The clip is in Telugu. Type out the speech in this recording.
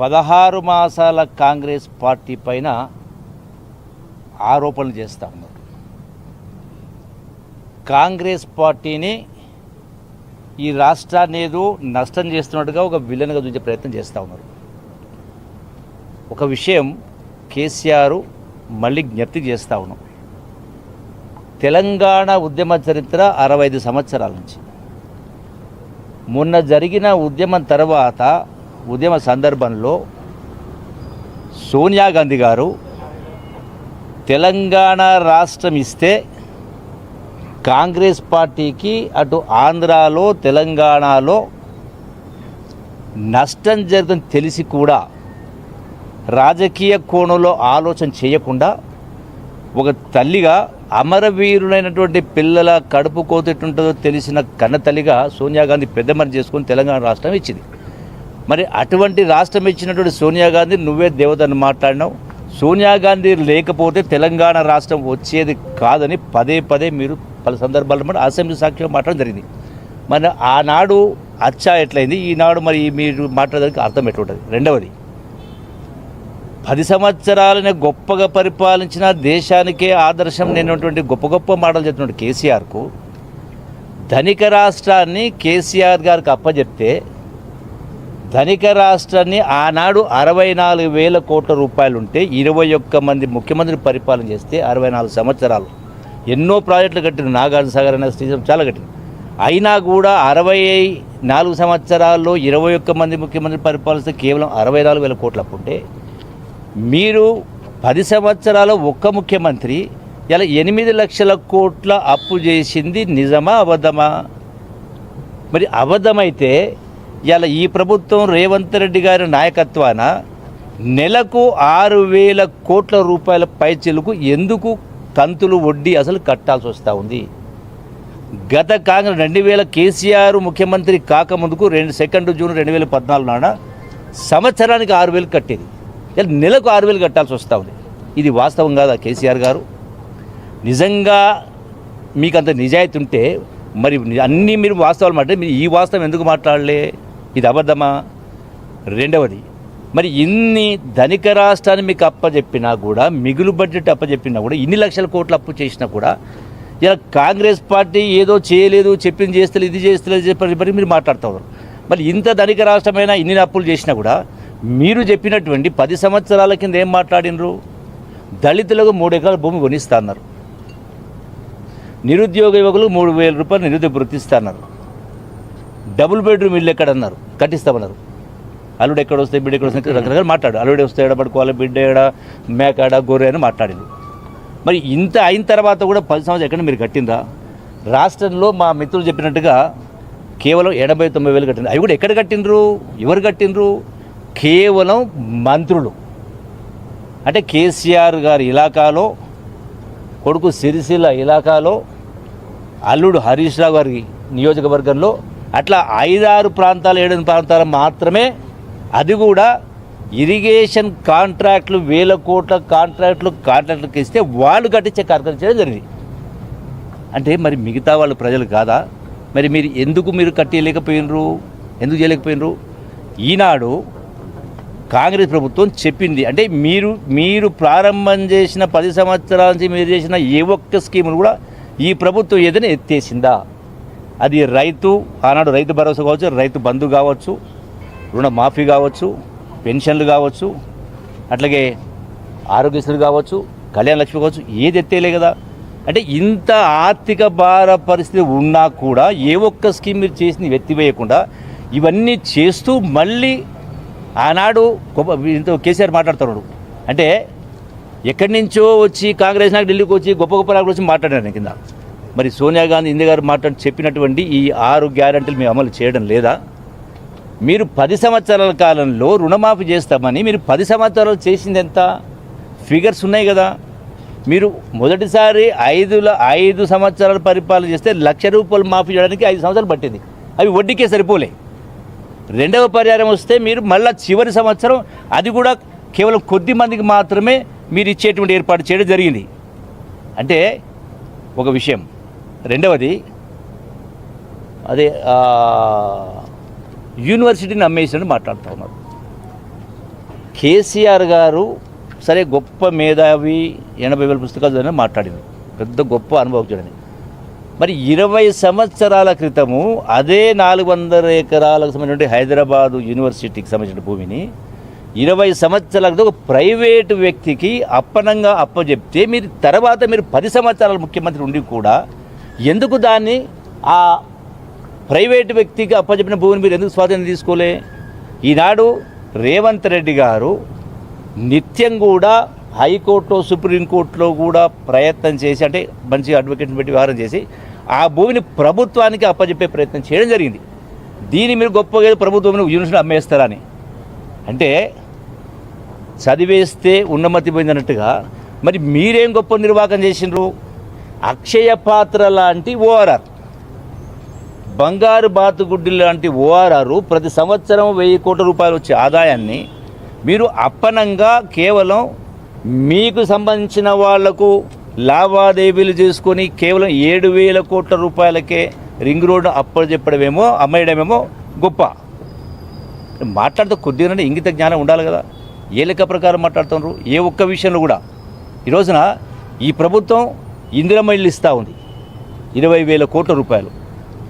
పదహారు మాసాల కాంగ్రెస్ పార్టీ పైన ఆరోపణలు చేస్తూ ఉన్నారు. కాంగ్రెస్ పార్టీని ఈ రాష్ట్రాన్ని ఏదో నష్టం చేస్తున్నట్టుగా ఒక విలన్గా చూసే ప్రయత్నం చేస్తూ ఉన్నారు. ఒక విషయం కేసీఆర్ మళ్ళీ జ్ఞప్తి చేస్తూ ఉన్నాం. తెలంగాణ ఉద్యమ చరిత్ర అరవై ఐదు సంవత్సరాల నుంచి. మొన్న జరిగిన ఉద్యమం తర్వాత ఉద్యమ సందర్భంలో సోనియా గాంధీ గారు తెలంగాణ రాష్ట్రం ఇస్తే కాంగ్రెస్ పార్టీకి అటు ఆంధ్రాలో తెలంగాణలో నష్టం జరుగుతుంది తెలిసి కూడా రాజకీయ కోణంలో ఆలోచన చేయకుండా ఒక తల్లిగా అమరవీరులైనటువంటి పిల్లల కడుపు కోతెట్టుంటుందో తెలిసిన కన్న తల్లిగా సోనియా గాంధీ పెద్ద చేసుకుని చేసుకొని తెలంగాణ రాష్ట్రం ఇచ్చింది. మరి అటువంటి రాష్ట్రం ఇచ్చినటువంటి సోనియా గాంధీ నువ్వే దేవతని మాట్లాడినావు. సోనియా గాంధీ లేకపోతే తెలంగాణ రాష్ట్రం వచ్చేది కాదని పదే పదే మీరు పలు సందర్భాల్లో మరి అసెంబ్లీ సాక్ష్యం మాట్లాడడం జరిగింది. మరి ఆనాడు అచ్చా ఎట్లయింది? ఈనాడు మరి మీరు మాట్లాడడానికి అర్థం ఎట్లుంటుంది? రెండవది పది సంవత్సరాలని గొప్పగా పరిపాలించిన దేశానికే ఆదర్శం నేనటువంటి గొప్ప గొప్ప మాటలు చెప్తున్నాడు కేసీఆర్కు ధనిక రాష్ట్రాన్ని కేసీఆర్ గారికి అప్పజెప్తే ధనిక రాష్ట్రాన్ని ఆనాడు అరవై నాలుగు వేల కోట్ల రూపాయలు ఉంటే ఇరవై ఒక్క మంది ముఖ్యమంత్రి పరిపాలన చేస్తే అరవై నాలుగు సంవత్సరాలు. ఎన్నో ప్రాజెక్టులు కట్టిన నాగార్జున సాగర్ అనే శ్రీశైలం చాలా కట్టింది అయినా కూడా అరవై నాలుగు సంవత్సరాల్లో ఇరవై ఒక్క మంది ముఖ్యమంత్రి పరిపాలిస్తే కేవలం అరవై నాలుగు వేల కోట్లు అప్పుంటే మీరు పది సంవత్సరాలు ఒక్క ముఖ్యమంత్రి ఇలా ఎనిమిది లక్షల కోట్ల అప్పు చేసింది నిజమా అబద్ధమా? మరి అబద్ధమైతే ఇలా ఈ ప్రభుత్వం రేవంత్ రెడ్డి గారి నాయకత్వాన నెలకు ఆరు వేల కోట్ల రూపాయల పైచిలకు ఎందుకు కంతులు వడ్డీ అసలు కట్టాల్సి వస్తూ ఉంది? గత కాంగ్రెస్ రెండు వేల కేసీఆర్ ముఖ్యమంత్రి కాకముందుకు రెండు సెకండ్ జూన్ రెండు వేల పద్నాలుగు నాడ సంవత్సరానికి ఆరు వేలు కట్టేది. ఇలా నెలకు ఆరు వేలు కట్టాల్సి వస్తూ ఉంది. ఇది వాస్తవం కాదా కేసీఆర్ గారు? నిజంగా మీకు అంత నిజాయితీ ఉంటే మరి అన్నీ మీరు వాస్తవాలు మాట్లాడే మీరు ఈ వాస్తవం ఎందుకు మాట్లాడలే? ఇది అబద్ధమా? రెండవది మరి ఇన్ని ధనిక రాష్ట్రాన్ని మీకు అప్పచెప్పినా కూడా మిగులు బడ్జెట్ అప్పచెప్పినా కూడా ఇన్ని లక్షల కోట్లు అప్పు చేసినా కూడా ఇలా కాంగ్రెస్ పార్టీ ఏదో చేయలేదు చెప్పింది చేస్తలేదు ఇది చేస్తలేదు చెప్పి మీరు మాట్లాడుతూ ఉన్నారు. మరి ఇంత ధనిక రాష్ట్రమైన ఇన్ని అప్పులు చేసినా కూడా మీరు చెప్పినటువంటి పది సంవత్సరాల కింద ఏం మాట్లాడినరు? దళితులకు మూడు ఎకరాల భూమి కొనిస్తున్నారు. నిరుద్యోగ యువకులు మూడు వేల రూపాయలు నిరుద్యోగ వృత్తిస్తాన్నారు డబుల్ బెడ్రూమ్ ఇల్లు ఎక్కడన్నారు? కట్టిస్తామన్నారు. అల్లుడు ఎక్కడ వస్తే బిడ్డ ఎక్కడ వస్తే రకరకాల మాట్లాడు అల్లుడు వస్తే ఎడ పడుకోవాలి బిడ్డ ఎడ మేకాడ గొర్రె అని మాట్లాడింది. మరి ఇంత అయిన తర్వాత కూడా పది సంవత్సరాలు ఎక్కడ మీరు కట్టిందా రాష్ట్రంలో మా మిత్రులు చెప్పినట్టుగా కేవలం ఎనభై తొంభై వేలు కట్టింది అవి కూడా ఎక్కడ కట్టినరు ఎవరు కట్టినరు కేవలం మంత్రులు. అంటే కేసీఆర్ గారి ఇలాకాలో కొడుకు సిరిసిల్ల ఇలాకాలో అల్లుడు హరీష్ రావు గారి నియోజకవర్గంలో అట్లా ఐదారు ప్రాంతాలు ఏడు ప్రాంతాలు మాత్రమే అది కూడా ఇరిగేషన్ కాంట్రాక్ట్లు వేల కోట్ల కాంట్రాక్ట్లు కాంట్రాక్టులకు ఇస్తే వాళ్ళు కట్టించే కార్యక్రమం చేయడం జరిగింది. అంటే మరి మిగతా వాళ్ళు ప్రజలు కాదా? మరి మీరు ఎందుకు మీరు కట్టేయలేకపోయినరు? ఎందుకు చేయలేకపోయినరు? ఈనాడు కాంగ్రెస్ ప్రభుత్వం చెప్పింది. అంటే మీరు మీరు ప్రారంభం చేసిన పది సంవత్సరాల నుంచి మీరు చేసిన ఏ ఒక్క స్కీమును కూడా ఈ ప్రభుత్వం ఏదైనా ఎత్తేసిందా? అది రైతు ఆనాడు రైతు భరోసా కావచ్చు రైతు బంధు కావచ్చు రుణమాఫీ కావచ్చు పెన్షన్లు కావచ్చు అట్లాగే ఆరోగ్యశ్రీ కావచ్చు కళ్యాణ లక్ష్మి కావచ్చు ఏది ఎత్తేలే కదా. అంటే ఇంత ఆర్థిక భార పరిస్థితి ఉన్నా కూడా ఏ ఒక్క స్కీమ్ మీరు చేసింది ఎత్తివేయకుండా ఇవన్నీ చేస్తూ మళ్ళీ ఆనాడు గొప్ప ఇంత కేసీఆర్ మాట్లాడుతున్నాడు అంటే ఎక్కడి నుంచో వచ్చి కాంగ్రెస్ నాకు ఢిల్లీకి వచ్చి గొప్ప గొప్ప నాయకులు వచ్చి మాట్లాడారు కింద. మరి సోనియా గాంధీ ఇందిరా గారు మాట్లాడి చెప్పినటువంటి ఈ ఆరు గ్యారంటీలు మేము అమలు చేయడం లేదా? మీరు పది సంవత్సరాల కాలంలో రుణమాఫీ చేస్తామని మీరు పది సంవత్సరాలు చేసింది ఎంత? ఫిగర్స్ ఉన్నాయి కదా. మీరు మొదటిసారి ఐదుల ఐదు సంవత్సరాలు పరిపాలన చేస్తే లక్ష రూపాయలు మాఫీ చేయడానికి ఐదు సంవత్సరాలు పట్టింది. అవి వడ్డీకే సరిపోలే. రెండవ పరిహారం వస్తే మీరు మళ్ళీ చివరి సంవత్సరం అది కూడా కేవలం కొద్ది మందికి మాత్రమే మీరు ఇచ్చేటువంటి ఏర్పాటు చేయడం జరిగింది. అంటే ఒక విషయం. రెండవది అదే యూనివర్సిటీని అమ్మేసినట్టు మాట్లాడుతూ ఉన్నారు. కేసీఆర్ గారు సరే గొప్ప మేధావి ఎనభై వేల పుస్తకాలు చదివిన మాట్లాడింది. పెద్ద గొప్ప అనుభవజ్ఞుడని మరి ఇరవై సంవత్సరాల క్రితము అదే నాలుగు వందల ఎకరాలకు సంబంధించిన హైదరాబాదు యూనివర్సిటీకి సంబంధించిన భూమిని ఇరవై సంవత్సరాల క్రితం ఒక ప్రైవేటు వ్యక్తికి అప్పనంగా అప్పచెప్తే మీరు తర్వాత మీరు పది సంవత్సరాల ముఖ్యమంత్రి ఉండి కూడా ఎందుకు దాన్ని ఆ ప్రైవేటు వ్యక్తికి అప్పచెప్పిన భూమిని మీరు ఎందుకు స్వాధీనం తీసుకోలే? ఈనాడు రేవంత్ రెడ్డి గారు నిత్యం కూడా హైకోర్టులో సుప్రీంకోర్టులో కూడా ప్రయత్నం చేసి అంటే మంచి అడ్వకేట్ని పెట్టి వ్యవహారం చేసి ఆ భూమిని ప్రభుత్వానికి అప్పచెప్పే ప్రయత్నం చేయడం జరిగింది. దీన్ని మీరు గొప్పగా ప్రభుత్వం యూనివర్సిటీ అమ్మేస్తారని. అంటే చదివేస్తే ఉన్నమతి పోయిందన్నట్టుగా మరి మీరేం గొప్ప నిర్వాహకం చేసిండ్రు? అక్షయ పాత్ర లాంటి ఓఆర్ఆర్. బంగారు బాతుగుడ్డి లాంటి ఓఆర్ఆర్ ప్రతి సంవత్సరం వెయ్యి కోట్ల రూపాయలు వచ్చే ఆదాయాన్ని మీరు అప్పనంగా కేవలం మీకు సంబంధించిన వాళ్ళకు లావాదేవీలు చేసుకొని కేవలం ఏడు వేల కోట్ల రూపాయలకే రింగ్ రోడ్డు అప్పలు చెప్పడమేమో అమ్మేయడమేమో గొప్ప. మాట్లాడితే కొద్దిగానే ఇంగిత జ్ఞానం ఉండాలి కదా. ఏ లెక్క ప్రకారం మాట్లాడుతున్నారు ఏ ఒక్క విషయంలో కూడా. ఈ రోజున ఈ ప్రభుత్వం ఇందిరమ్మ ఇల్లు ఇస్తూ ఉంది. ఇరవై వేల కోట్ల రూపాయలు.